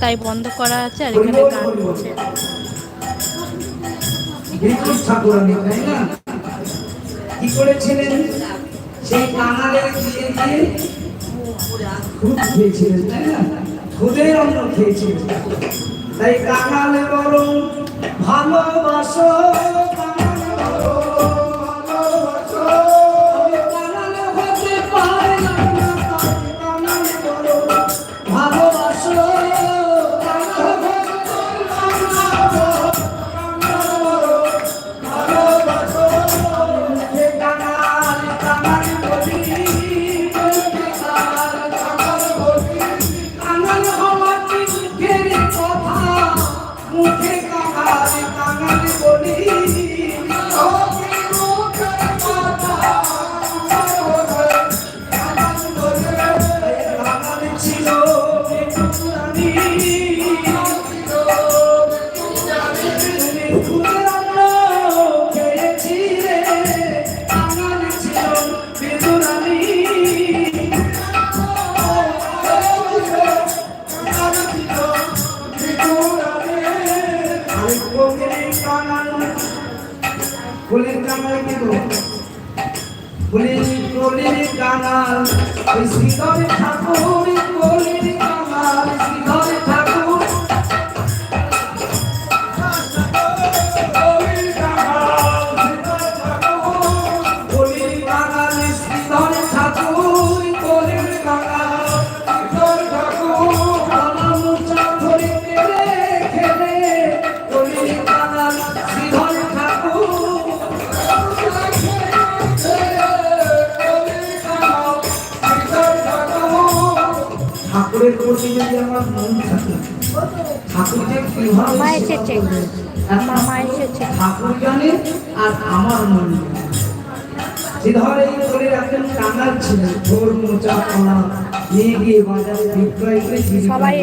তাই বন্ধ করা আছে আর এখানে গান হচ্ছে। কি করেছিলেন? সেই কাঙালের খেয়েছিলেন, তাই খেয়েছিলেন। তাই ভালোবাসো। ফুলের কাঙাল কি গো ফুলের ফুলের কাঙাল ওই শ্রীধর ঠাকুর ফুলের কাঙাল শ্রীধর ঠাকুর ঠাকুরের প্রতি যদি আমার মন থাকে? কীভাবে এসেছে। একটা মামা এসেছে। ঠাকুর জানে আর আমার মন। শ্রীধর এই একজন কাঙাল ঝোর মোচা কলা নিয়ে গিয়ে বাজারে বিক্রয় করে সবাই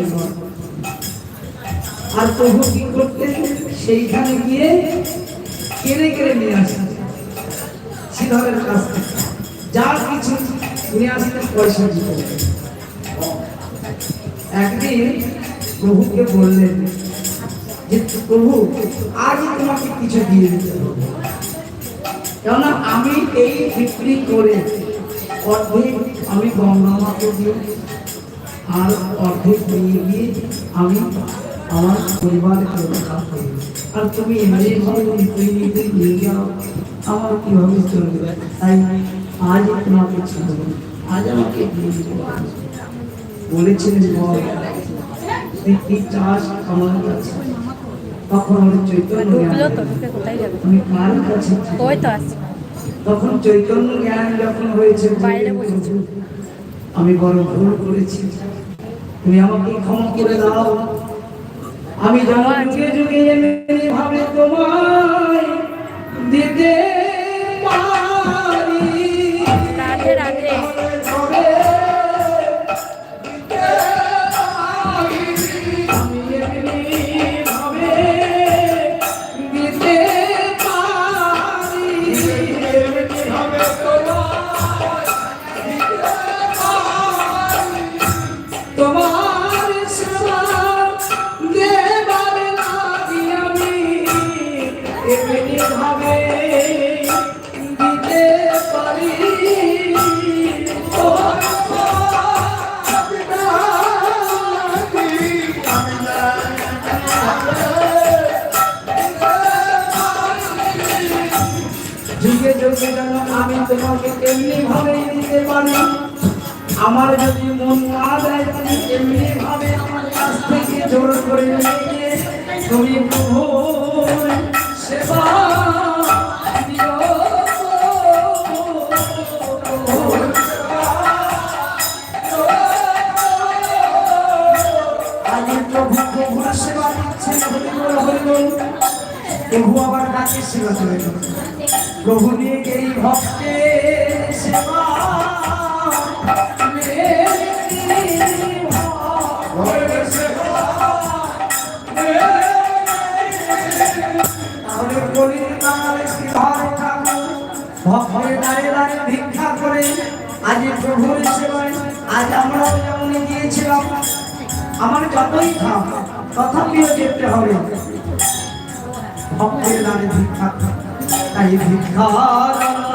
আর প্রভু কি করতেন সেইখানে গিয়ে কেড়ে কেড়ে নিয়ে আসতেন শ্রীধরের কাছ থেকে। যা কিছু নিয়ে আসতেন পয়সা দিতে একদিন প্রভুকে বললেন, যে প্রভু, আজ তোমাকে কিছু দিয়ে দিতে হবে। কেননা আমি এই বিক্রি করে অর্ধেক আমি গঙ্গা মাকে দিই আর অর্ধেক নিয়ে গিয়ে আমি আমার পরিবারকে রক্ষা করি। আর তুমি এমনিভাবে নিতে নিতে নিয়ে যাও, আমার কীভাবে চলবে? তাই আজ তোমাকে ছাড়ব আজ আমাকে দিয়ে দিতে হবে। বলেছিলেন বল তুই কি আমার কাছে? তখন আমি চৈতন্য আমি কার কাছে তখন চৈতন্য জ্ঞান যখন হয়েছে। আমি বড় ভুল করেছি। তুমি আমাকে ক্ষমা করে দাও। আমি যুগে যুগে এমনি ভাবে তোমায় দিতে যেন আমি তোমাকে এমনি ভাবে দিতে পারি, আমার যদি মন না দেয় তুমি ভাবে আমার কাছ থেকে জোর করে নিয়ে তুমি প্রভু প্রভু আবার ডাকে সেবা করে। প্রভু নিয়ে ভক্তের দাঁড়িয়ে দাঁড়িয়ে ভিক্ষা করে। আজ প্রভুর আজ আমরাও যেমন গিয়েছিলাম, আমার যতই খাও, তথাপিও যেতে হবে। ভক্তের নামে ভিক্ষা তাই ভালোবাসো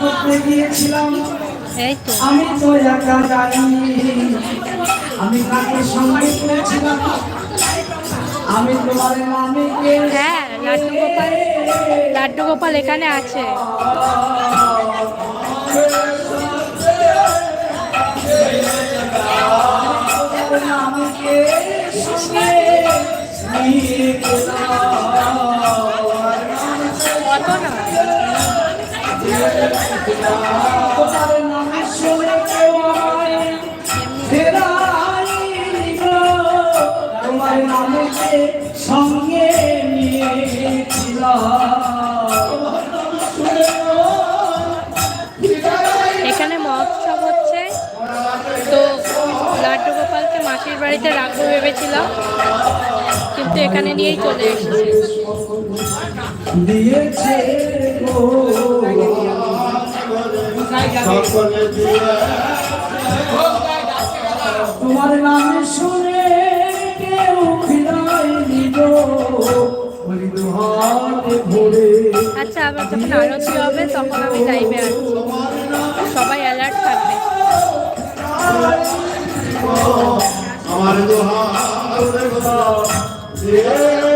করতে গিয়েছিলাম। আমি তো একা জানি আমি কাকে সঙ্গে করেছিলাম? আমি তোমার নামে হ্যাঁ লাড্ডু গোপাল লাড্ডু গোপাল এখানে আছে। কত না। এখানে মহোৎসব হচ্ছে। তো লাড্ডু গোপালকে মাসির বাড়িতে রাখব ভেবেছিলাম, কিন্তু এখানে নিয়েই চলে এসেছি। দিয়েছে গো তোমার নামে শুনে কেউ ভরে আচ্ছা আবার যখন আরতি হবে তখন আমি লাইভে আসছি সবাই অ্যালার্ট থাকবে। আমার